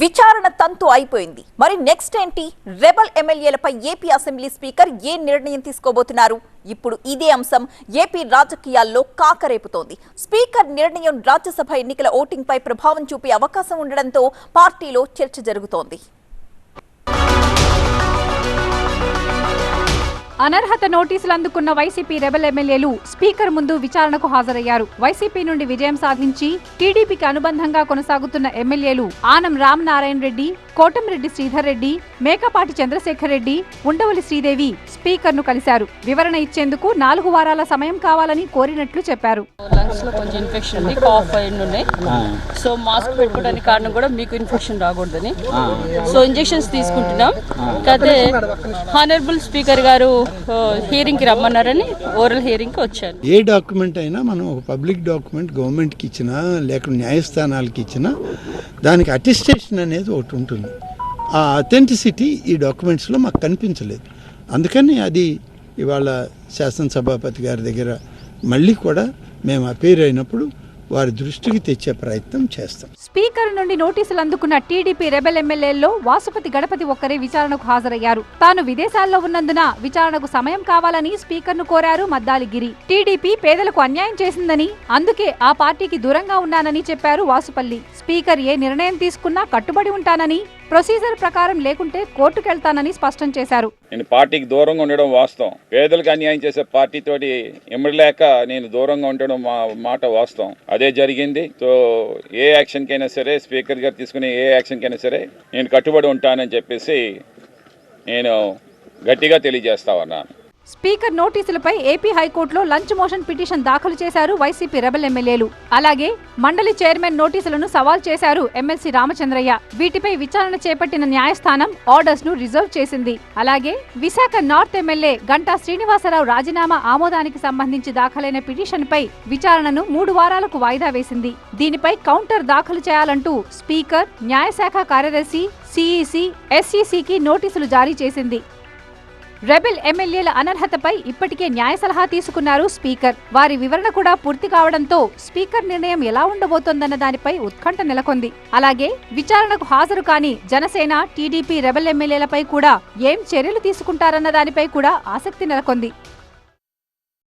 విచారణ తంతు అయిపోయింది. మరి నెక్స్ట్ ఏంటి? రెబల్ ఎమ్మెల్యేలపై ఏపీ అసెంబ్లీ స్పీకర్ ఏ నిర్ణయం తీసుకోబోతున్నారు? ఇప్పుడు ఇదే అంశం ఏపీ రాజకీయాల్లో కాకరేపుతోంది. స్పీకర్ నిర్ణయం రాజ్యసభ ఎన్నికల ఓటింగ్ పై ప్రభావం చూపే అవకాశం ఉండడంతో పార్టీలో చర్చ జరుగుతోంది. అనర్హత నోటీసులు అందుకున్న వైసీపీ రెబల్ ఎమ్మెల్యేలు స్పీకర్ ముందు విచారణకు హాజరయ్యారు. వైసీపీ నుండి విజయం సాధించి టీడీపీకి అనుబంధంగా కొనసాగుతున్న ఎమ్మెల్యేలు ఆనం రామనారాయణ రెడ్డి కోటంరెడ్డి శ్రీధర్ రెడ్డి మేకపాటి చంద్రశేఖర్ రెడ్డి ఉండవల్లి శ్రీదేవి స్పీకర్ను కలిశారు. వివరణ ఇచ్చేందుకు నాలుగు వారాల సమయం కావాలని కోరినట్లు చెప్పారు. లంగ్స్లో కొంచెం ఇన్ఫెక్షన్ ఉంది కాఫ్ అయి ఉన్నాయి. సో మాస్క్ పెట్టుకోవడానికి కారణం కూడా మీకు ఇన్ఫెక్షన్ రాకూడదని. సో ఇంజెక్షన్స్ తీసుకుంటున్నాం. కాకపోతే హానరబుల్ స్పీకర్ గారు హియరింగ్కి రమ్మన్నారని ఓరల్ హియరింగ్కి వచ్చాను ఏ డాక్యుమెంట్ అయినా మనం ఒక పబ్లిక్ డాక్యుమెంట్ గవర్నమెంట్కి ఇచ్చినా లేక న్యాయస్థానాలకి ఇచ్చినా దానికి అటిస్టేషన్ అనేది ఒకటి ఉంటుంది. ఆ అథెంటిసిటీ ఈ డాక్యుమెంట్స్లో మాకు కనిపించలేదు. అందుకని అది ఇవాళ శాసనసభాపతి గారి దగ్గర మళ్ళీ కూడా మేము అపేర్ అయినప్పుడు వారి దృష్టికి తెచ్చే ప్రయత్నం చేస్తాం. స్పీకర్ నుండి నోటీసులు అందుకున్న టీడీపీ రెబెల్ ఎమ్మెల్యేల్లో వాసుపతి గణపతి ఒక్కరే విచారణకు హాజరయ్యారు. తాను విదేశాల్లో ఉన్నందున విచారణకు సమయం కావాలని స్పీకర్ను కోరారు మద్దాలిగిరి. టీడీపీ పేదలకు అన్యాయం చేసిందని అందుకే ఆ పార్టీకి దూరంగా ఉన్నానని చెప్పారు వాసుపల్లి. స్పీకర్ ఏ నిర్ణయం తీసుకున్నా కట్టుబడి ఉంటానని ప్రొసీజర్ ప్రకారం లేకుంటే కోర్టుకెళ్తానని స్పష్టం చేశారు. నేను పార్టీకి దూరంగా ఉండడం వాస్తవం. పేదలకు అన్యాయం చేసే పార్టీతోటి ఇమ్మడలేక నేను దూరంగా ఉండడం మా మాట వాస్తవం. అదే జరిగింది. సో ఏ యాక్షన్కైనా సరే స్పీకర్ గారు తీసుకునే ఏ యాక్షన్కైనా సరే నేను కట్టుబడి ఉంటానని చెప్పేసి నేను గట్టిగా తెలియజేస్తా ఉన్నాను. స్పీకర్ నోటీసులపై ఏపీ హైకోర్టులో లంచ్ మోషన్ పిటిషన్ దాఖలు చేశారు వైసీపీ రెబల్ ఎమ్మెల్యేలు. అలాగే మండలి చైర్మన్ నోటీసులను సవాల్ చేశారు ఎమ్మెల్సీ రామచంద్రయ్య. వీటిపై విచారణ చేపట్టిన న్యాయస్థానం ఆర్డర్స్ను రిజర్వ్ చేసింది. అలాగే విశాఖ నార్త్ ఎమ్మెల్యే గంటా శ్రీనివాసరావు రాజీనామా ఆమోదానికి సంబంధించి దాఖలైన పిటిషన్ పై విచారణను మూడు వారాలకు వాయిదా వేసింది. దీనిపై కౌంటర్ దాఖలు చేయాలంటూ స్పీకర్ న్యాయశాఖ కార్యదర్శి సిఈసి ఎస్ఈసికి నోటీసులు జారీ చేసింది. రెబెల్ ఎమ్మెల్యేల అనర్హతపై ఇప్పటికే న్యాయ సలహా తీసుకున్నారు స్పీకర్. వారి వివరణ కూడా పూర్తి కావడంతో స్పీకర్ నిర్ణయం ఎలా ఉండబోతోందన్న దానిపై ఉత్కంఠ నెలకొంది. అలాగే విచారణకు హాజరు కాని జనసేన టీడీపీ రెబెల్ ఎమ్మెల్యేలపై కూడా ఏం చర్యలు తీసుకుంటారన్న దానిపై కూడా ఆసక్తి నెలకొంది.